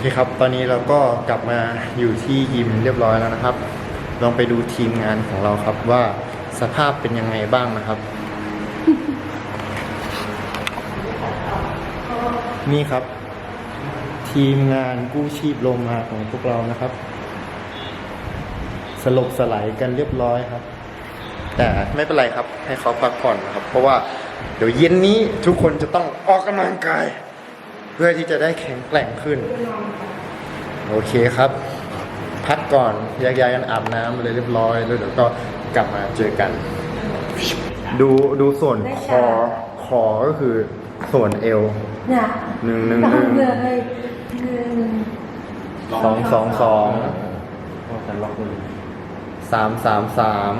อเคครับ ตอนนี้เราก็กลับมาอยู่ที่ยิมเรียบร้อยแล้วนะครับ ลองไปดูทีมงานของเราครับว่าสภาพเป็นยังไงบ้างนะครับ นี่ครับ ทีมงานกู้ชีพโลมาของพวกเรานะครับ สลบสลายกันเรียบร้อยครับ แต่ไม่เป็นไรครับ ให้เขาพักผ่อนนะครับ เพราะว่าเดี๋ยวเย็นนี้ทุกคนจะต้องออกกำลังกาย เพื่อที่จะได้แข็งแกร่งขึ้น โอเคครับ พักก่อนแยกย้ายกันอาบน้ำเลยเรียบร้อย แล้วเดี๋ยวก็กลับมาเจอกัน ดูดูส่วนคอคอก็คือส่วนเอวเนี่ยหนึ่งหนึ่งต้หอนึ่งงเลือกเลยหนึ่งสองสองสองสามสามสาม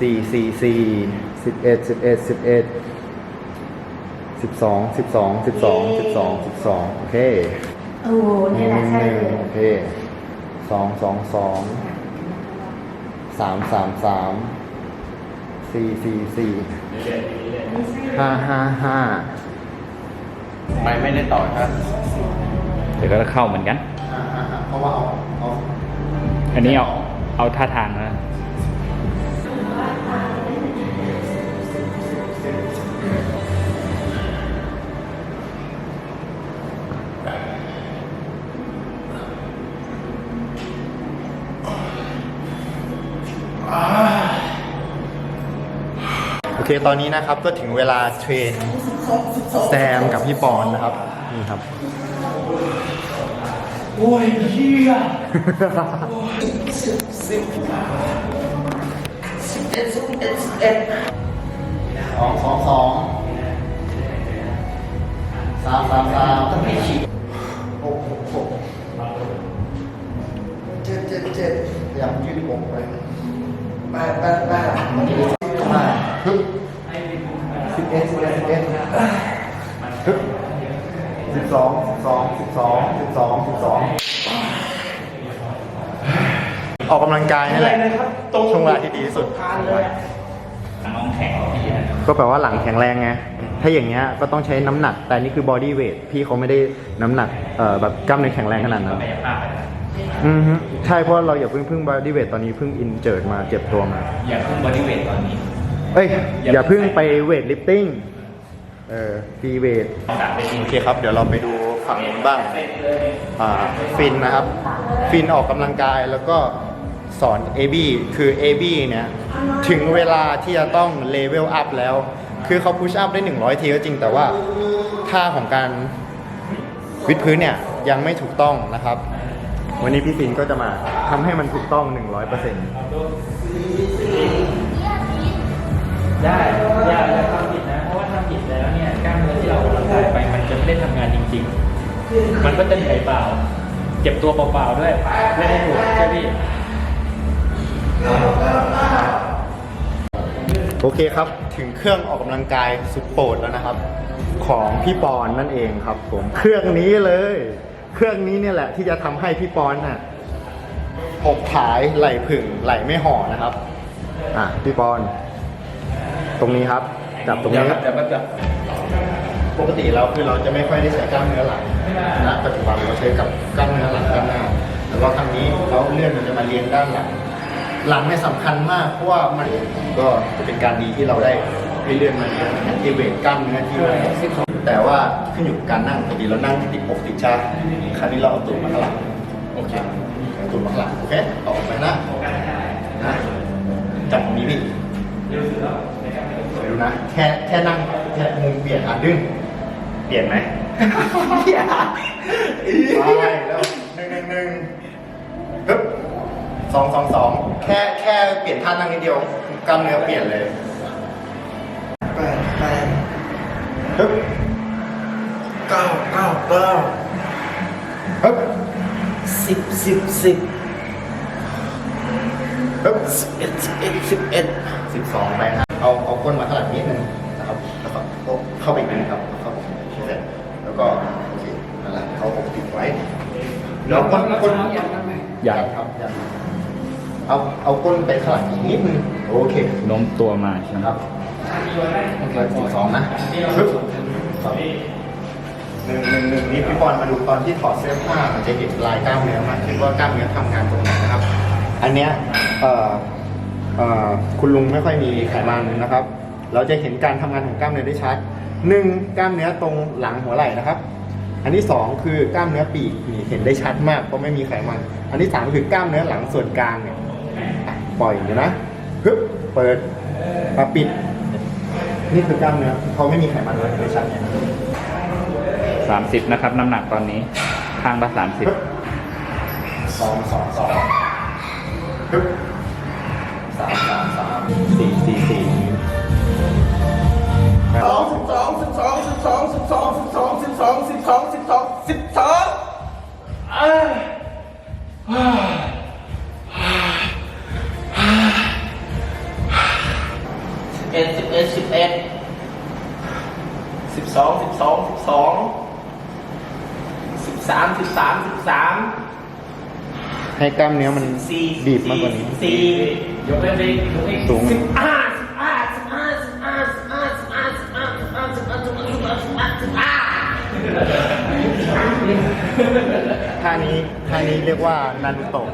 สี่สี่สี่สิบเอ็ดสิบเอ็ดสิบเอ็ด สิบสองสิบสองสิบสองสิบสองสิบสองโอเคโอ้โหนี่แหละใช่เลย โอเคสองสองสองสามสามสามสี่สี่สี่ห้าห้าห้าไม่ไม่ได้ต่อครับเดี๋ยวก็เข้าเหมือนกันห้าห้าห้าเพราะว่าเอาเอาอันนี้เอาเอาท่าทางนะ โอเคตอนนี้นะครับก็ถึงเวลาเทรนแซมกับพี่ปอนนะครับนี่ครับ โอ้ยเฮียสองสองสองสามสามสามหกหกหกเจ็ดเจ็ดเจ็ดพยายามยืดอกไป แปดแปดแปดมาฮึบสิบเอ็ดสิบเอ็ดสิบเอ็ดฮึบสิบสองสิบสองสิบสองสิบสองสิบสองออกกำลังกายนี่แหละช่วงเวลาที่ดีที่สุด ก็แปลว่าหลังแข็งแรงไง ถ้าอย่างเงี้ยก็ต้องใช้น้ำหนัก แต่นี่คือบอดี้เวท พี่เขาไม่ได้น้ำหนัก เอ่อแบบกล้ามเนื้อแข็งแรงขนาดนั้น อือฮึใช่เพราะเราอย่าเพิ่งพึ่งบอดี้เวทตอนนี้เพิ่งอินเจิดมาเจ็บตัวมา อย่าเพิ่งบอดี้เวทตอนนี้เอ้ย อย่าเพิ่งไปเวทลิฟติ้งเออฟรีเวทสามเป็นโอเคครับ เดี๋ยวเราไปดูฝั่งนู้นบ้าง อ่า ฟินนะครับ ฟินออกกำลังกายแล้วก็สอน AB คือ AB เนี่ย ถึงเวลาที่จะต้องเลเวลอัพแล้ว คือเขาพุชอัพได้ 100 ทีก็จริงแต่ว่าท่าของการวิดพื้นเนี่ย ยังไม่ถูกต้องนะครับ วันนี้พี่ฟินก็จะมาทำให้มันถูกต้อง 100%ได้อย่าอย่าทำผิดนะ เพราะว่าทำผิดแล้วเนี่ยกล้ามเนื้อที่เราออกกำลังกายไปมันจะไม่ได้ทำงานจริง ๆ มันก็จะเหนื่อยเปล่า เจ็บตัวเปล่าๆด้วยไม่ได้ถูกใช่พี่โอเคครับ ถึงเครื่องออกกำลังกายสุดโปรดแล้วนะครับ ของพี่ปอนนั่นเองครับผม เครื่องนี้เลย เครื่องนี้เนี่ยแหละที่จะทำให้พี่ปอนน่ะอกผายไหล่ผึ่งไหล่ไม่ห่อนะครับ อะพี่ปอน ตรงนี้ครับ จับตรงนี้เดี๋ยวมันจะปกติแล้วคือเราจะไม่ค่อยได้ใช้กล้ามเนื้อหลังนะปัจจุบันเราใช้กับกล้ามเนื้อหลังกล้ามหน้าแต่ว่าครั้งนี้เราเลื่อนมันจะมาเรียนด้านหลัง หลังเนี่ยสำคัญมากเพราะว่ามันก็จะเป็นการดีที่เราได้ให้เลื่อนมันแอคทีเวตกล้ามเนื้อที่มัน แต่ว่าขึ้นอยู่กับการนั่งปกติเรานั่งติดอกติดชาคราวนี้เราเอาตัวมาข้างหลังโอเคเอาตัวมาข้างหลังโอเคต่อไปนะนะจับตรงนี้พี่ไม่รู้นะแค่แค่นั่งแค่มุมเปลี่ยนอะดึงเปลี่ยนไหมอย่าไปแล้วหนึ่งหนึ่งหนึ่งฮึบสองสองสองแค่แค่เปลี่ยนท่านั่งนิดเดียวกล้ามเนื้อเปลี่ยนเลยแปดแปดฮึบ เก้าเก้าเก้าฮึบสิบสิบสิบฮึบสิบเอ็ดสิบเอ็ดสิบเอ็ดสิบสองไปนะเอาเอาก้นมาข้างหลังนิดนึงนะครับแล้วก็เข้าไปอีกนิดนึงครับเข้าไปเสร็จแล้วก็โอเคนั่นแหละเขาปกติไว้แล้วก้นก้นอย่าครับยังเอาเอาก้นไปข้างหลังอีกนิดนึงโอเคโน้มตัวมาใช่ไหมครับโอเคสี่สองนะปึ๊บสอง หนึ่งหนึ่งหนึ่งนี่พี่บอลมาดูตอนที่ถอดเสื้อผ้ามันจะเห็นลายกล้ามเนื้อมากขึ้นว่ากล้ามเนื้อทำงานตรงไหนนะครับ อันเนี้ยเอ่อเอ่อคุณลุงไม่ค่อยมีไขมันนะครับ เราจะเห็นการทำงานของกล้ามเนื้อได้ชัดหนึ่งกล้ามเนื้อตรงหลังหัวไหล่นะครับ อันที่สองคือกล้ามเนื้อปีกนี่เห็นได้ชัดมากเพราะไม่มีไขมัน อันที่สามคือกล้ามเนื้อหลังส่วนกลางเนี่ยอะปล่อยอยู่นะฮึบเปิดมาปิด นี่คือกล้ามเนื้อเขาไม่มีไขมันเลยได้ชัดเนี่ย สามสิบนะครับ น้ำหนักตอนนี้ข้างละสามสิบสองสองสองสามสามสามสี่สี่สี่สองสิบสองสิบสองสิบสองสิบสองสิบสองสิบสองสิบสองสิบสองสิบสองสิบเอ็ดสิบเอ็ดสิบเอ็ดสิบสองสิบสองสิบสอง สิบสามสิบสามสิบสามให้กล้ามเนื้อมันสี่บีบมากกว่านี้ สี่ยกเล่นไปยกเล่นสูงห้าสิบห้าสิบห้าสิบห้าสิบห้าสิบห้าสิบห้าสิบห้าสิบห้าสิบห้าสิบห้าสิบห้าสิบห้าท่านี้ท่านี้เรียกว่านารูโตะ